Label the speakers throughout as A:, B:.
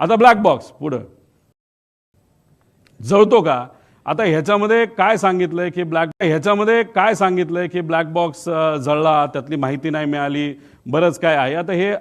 A: आता black box पुढं. जळतो का? आता ह्याच्यामध्ये काय सांगितलंय की ब्लॅक ह्याच्यामध्ये काय सांगितलंय की ब्लॅक बॉक्स जळला त्यातली माहिती नाही मिळाली बरंच काय आहे. आता हे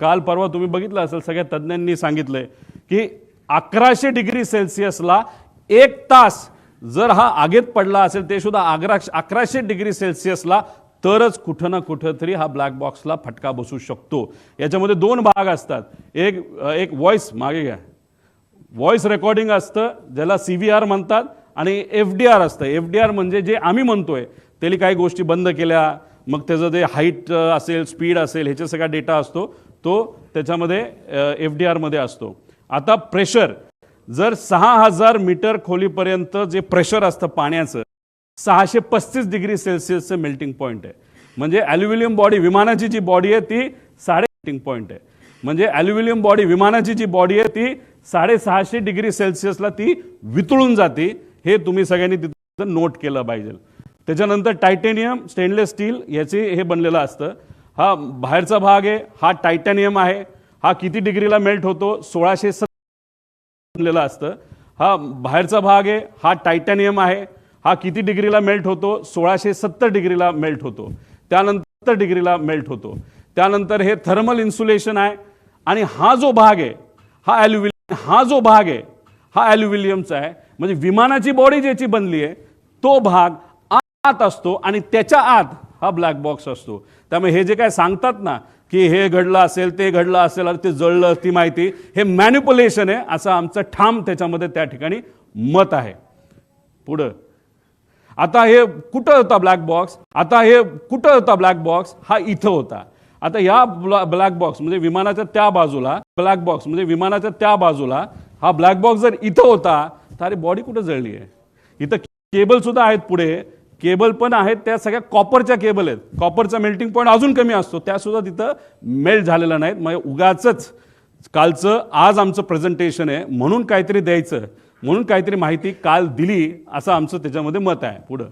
A: काल परवा तुम्ही बघितलं असेल सगळ्या तज्ज्ञांनी सांगितलंय की अकराशे डिग्री सेल्सिअसला एक तास जर हा आगेत पडला असेल ते सुद्धा अकरा अकराशे डिग्री सेल्सिअसला तरच कुठं ना कुठं तरी हा ब्लॅक बॉक्सला फटका बसू शकतो. याच्यामध्ये दोन भाग असतात. एक एक व्हॉइस मागे घ्या. व्हॉइस रेकॉर्डिंग असतं ज्याला सी व्ही आर म्हणतात आणि एफ डी आर असतं. एफ डी आर म्हणजे जे आम्ही म्हणतोय त्याला काही गोष्टी बंद केल्या मग त्याचं जे हाईट असेल स्पीड असेल ह्याचा सगळा डेटा असतो तो त्याच्यामध्ये एफ डी आरमध्ये असतो. आता प्रेशर जर सहा हजार मीटर खोलीपर्यंत जे प्रेशर असतं पाण्याचं सहाशे पस्तीस डिग्री सेल्सिअसचं मेल्टिंग पॉईंट आहे. म्हणजे ॲल्युमिनियम बॉडी विमानाची जी बॉडी आहे ती साडे मेल्टिंग पॉईंट आहे. म्हणजे ॲल्युमिनियम बॉडी विमानाची जी बॉडी आहे ती साडेसहाशे डिग्री सेल्सिअसला ती वितळून जाते. हे तुम्ही सगळ्यांनी तिथं नोट केलं पाहिजे. त्याच्यानंतर टायटेनियम स्टेनलेस स्टील याचे हे बनलेलं असतं. हा बाहेरचा भाग आहे हा टायटॅनियम आहे. हा किती डिग्रीला मेल्ट होतो? सोळाशे बनलेलं असतं. हा बाहेरचा भाग आहे हा टायटॅनियम आहे. हा किती डिग्रीला मेल्ट होतो? सोळाशे सत्तर डिग्रीला मेल्ट होतो. त्यानंतर डिग्रीला मेल्ट होतो. त्यानंतर हे थर्मल इन्सुलेशन आहे. आणि हा जो भाग आहे हा ॲल्युमिनियम हा जो भाग आहे हा ॲल्युमिनियमचा आहे. म्हणजे विमानाची बॉडी ज्याची बनली आहे तो भाग आत असतो आणि त्याच्या आत हा ब्लॅक बॉक्स असतो. त्यामुळे हे जे काय सांगतात ना की हे घडलं असेल ते घडलं असेल ते जळलं ती माहिती हे मॅन्युपुलेशन आहे असं आमचं ठाम त्याच्यामध्ये त्या ठिकाणी मत आहे. पुढं. आता हे कुठं होता ब्लॅक बॉक्स आता हे कुठं होता ब्लॅक बॉक्स हा इथं होता. आता या ब्लॅक बॉक्स म्हणजे विमानाच्या त्या बाजूला ब्लॅक बॉक्स म्हणजे विमानाच्या त्या बाजूला हा ब्लॅक बॉक्स जर इथं होता तर अरे बॉडी कुठं जळली आहे? इथं केबल सुद्धा आहेत पुढे. केबल पण आहेत त्या सगळ्या कॉपरच्या केबल आहेत. कॉपरचा मेल्टिंग पॉईंट अजून कमी असतो. त्या सुद्धा तिथं मेल्ट झालेला नाहीत. मग उगाच कालचं आज आमचं प्रेझेंटेशन आहे. म्हणून काहीतरी द्यायचं. म्हणून काहीतरी माहिती काल दिली असं आमचं त्याच्यामध्ये मत आहे. पुढं.